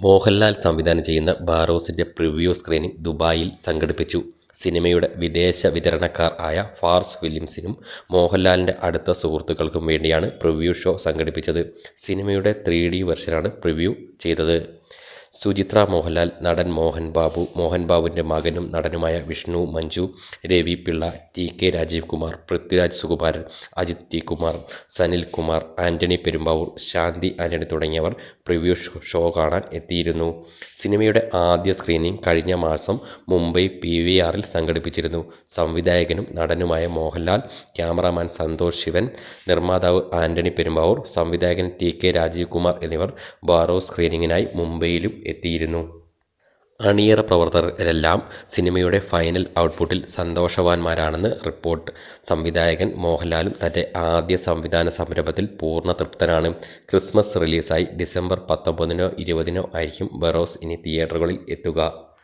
മോഹൻലാൽ സംവിധാനം ചെയ്യുന്ന ബാറോസിന്റെ preview screening ദുബായിൽ സംഘടിപ്പിച്ചു. സിനിമയുടെ വിദേശ വിതരണക്കാർ ആയ ഫാർസ് ഫിലിംസിനും മോഹൻലാലിന്റെ അടുത്ത സുഹൃത്തുക്കൾക്കും വേണ്ടിയാണ് പ്രിവ്യൂ ഷോ സംഘടിപ്പിച്ചത്. സിനിമയുടെ ത്രീ ഡി വെർഷനാണ് പ്രിവ്യൂ ചെയ്തത്. സുചിത്ര മോഹൻലാൽ, നടൻ മോഹൻ ബാബു, മോഹൻ ബാബുവിന്റെ മകനും നടനുമായ Vishnu Manju, Ravi Pillai, T. K. Rajeev Kumar, Prithviraj Sukumaran, Ajith T. Kumar, Sanil Kumar, Antony Perumbavoor, Shanthi Antony തുടങ്ങിയവർ പ്രിവ്യൂ ഷോ കാണാൻ എത്തിയിരുന്നു. സിനിമയുടെ ആദ്യ സ്ക്രീനിംഗ് കഴിഞ്ഞ മാസം മുംബൈ പി. വി. ആറിൽ സംഘടിപ്പിച്ചിരുന്നു. സംവിധായകനും നടനുമായ മോഹൻലാൽ, ക്യാമറാമാൻ സന്തോഷ് ശിവൻ, നിർമ്മാതാവ് ആന്റണി പെരുമ്പാവൂർ, സംവിധായകൻ ടി. കെ. രാജീവ് കുമാർ എന്നിവർ ബാറോ സ്ക്രീനിങ്ങിനായി മുംബൈയിലും എത്തിയിരുന്നു. അണിയറ പ്രവർത്തകരെല്ലാം സിനിമയുടെ ഫൈനൽ ഔട്ട്പുട്ടിൽ സന്തോഷവാന്മാരാണെന്ന് റിപ്പോർട്ട്. സംവിധായകൻ മോഹൻലാലും തന്റെ ആദ്യ സംവിധാന സംരംഭത്തിൽ പൂർണ തൃപ്തനാണ്. ക്രിസ്മസ് റിലീസായി ഡിസംബർ പത്തൊമ്പതിനോ ഇരുപതിനോ ആയിരിക്കും ബറോസ് ഇനി തിയേറ്ററുകളിൽ എത്തുക.